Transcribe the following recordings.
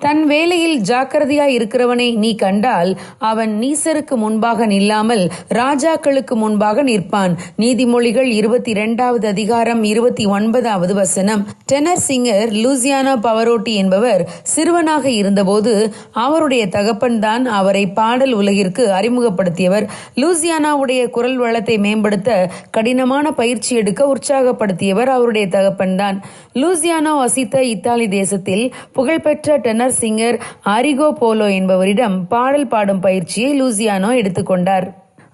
தன் வேலையில் ஜாக்கிரதையாய் இருக்கிறவனை நீ கண்டால் அவன் நீசருக்கு முன்பாக நில்லாமல் ராஜாக்களுக்கு முன்பாக நிற்பான். நீதிமொழிகள் இருபத்தி இரண்டாவது அதிகாரம் இருபத்தி ஒன்பதாவது வசனம். டெனர் சிங்கர் லூசியானா பவரோட்டி என்பவர் சிறுவனாக இருந்தபோது அவருடைய தகப்பன் தான் அவரை பாடல் உலகிற்கு அறிமுகப்படுத்தியவர். லூசியானாவுடைய குரல் வளத்தை மேம்படுத்த கடினமான பயிற்சி எடுக்க உற்சாகப்படுத்தியவர் அவருடைய தகப்பன் தான் லூசியானா வசித்த இத்தாலி தேசத்தில் புகழ்பெற்ற டெனர் சிங்கர் ஆரிகோ போலோ என்பவரிடம் பாடல் பாடும் பயிற்சியை லூசியானோ எடுத்துக்கொண்டார்.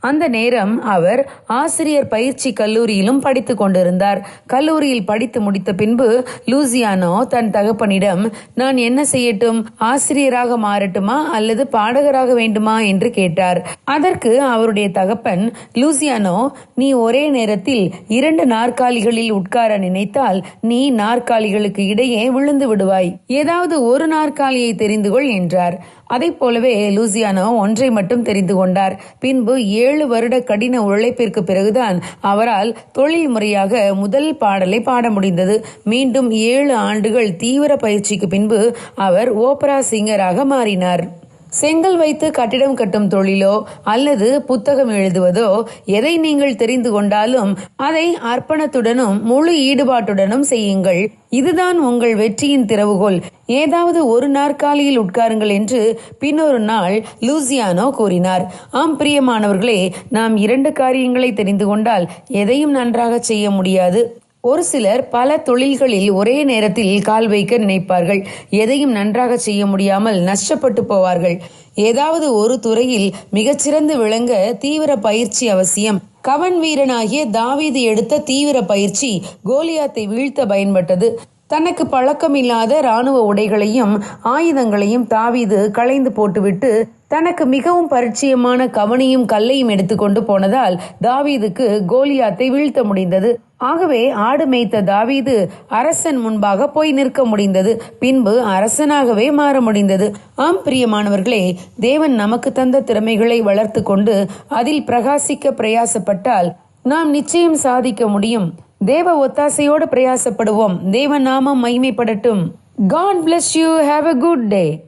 அந்த நேரம் அவர் ஆசிரியர் பயிற்சி கல்லூரியிலும் படித்துக் கொண்டிருந்தார். கல்லூரியில் படித்து முடித்த பின்பு லூசியானோ தன் தகப்பனிடம் நான் என்ன செய்யட்டும்? ஆசிரியராக மாறட்டுமா? அல்லது பாடகராக வேண்டுமா? என்று கேட்டார். அதற்கு அவருடைய தகப்பன் லூசியானோ நீ ஒரே நேரத்தில் இரண்டு நாற்காலிகளில் உட்கார நினைத்தால் நீ நாற்காலிகளுக்கு இடையே விழுந்து விடுவாய். ஏதாவது ஒரு நாற்காலியை தெரிந்து கொள் என்றார். அதைப் போலவே லூசியானோ ஒன்றை மட்டும் தெரிந்து கொண்டார். பின்பு ஏழு வருட கடின உழைப்பிற்கு பிறகுதான் அவரால் தொழில் முறையாக முதல் பாடலை பாட முடிந்தது. மீண்டும் ஏழு ஆண்டுகள் தீவிர பயிற்சிக்கு பின்பு அவர் ஓபரா சிங்கராக மாறினார். செங்கல் வைத்து கட்டிடம் கட்டும் தொழிலோ அல்லது புத்தகம் எழுதுவதோ எதை நீங்கள் தெரிந்து கொண்டாலும் அதை அர்ப்பணத்துடனும் முழு ஈடுபாட்டுடனும் செய்யுங்கள். இதுதான் உங்கள் வெற்றியின் திறவுகோல். ஏதாவது ஒரு நாற்காலியில் உட்காருங்கள் என்று பின்னொரு நாள் லூசியானோ கூறினார். ஆம் பிரியமானவர்களே நாம் இரண்டு காரியங்களை தெரிந்து கொண்டால் எதையும் நன்றாக செய்ய முடியாது. ஒரு சிலர் பல தொழில்களில் ஒரே நேரத்தில் கால் வைக்க நினைப்பார்கள். எதையும் நன்றாக செய்ய முடியாமல் நஷ்டப்பட்டு போவார்கள். ஏதாவது ஒரு துறையில் மிகச்சிறந்து விளங்க தீவிர பயிற்சி அவசியம். கவன் வீரனாகிய தாவீது எடுத்த தீவிர பயிற்சி கோலியாத்தை வீழ்த்த பயன்பட்டது. தனக்கு பழக்கமில்லாத ராணுவ உடைகளையும் ஆயுதங்களையும் தாவீது களைந்து போட்டுவிட்டு தனக்கு மிகவும் பரிச்சயமான கவனியும் கல்லையும் எடுத்துக்கொண்டு போனதால் தாவீதுக்கு கோலியாத்தை வீழ்த்த முடிந்தது. ஆகவே ஆடு மேய்த்த தாவீது அரசன் முன்பாக போய் நிற்க முடிந்தது. பின்பு அரசனாகவே மாற முடிந்தது. ஆம் பிரியமானவர்களே தேவன் நமக்கு தந்த திறமைகளை வளர்த்து கொண்டு அதில் பிரகாசிக்க பிரயாசப்பட்டால் நாம் நிச்சயம் சாதிக்க முடியும். தேவ ஒத்தாசையோடு பிரயாசப்படுவோம். தேவ நாமம் மகிமைப்படட்டும். God bless you have a good day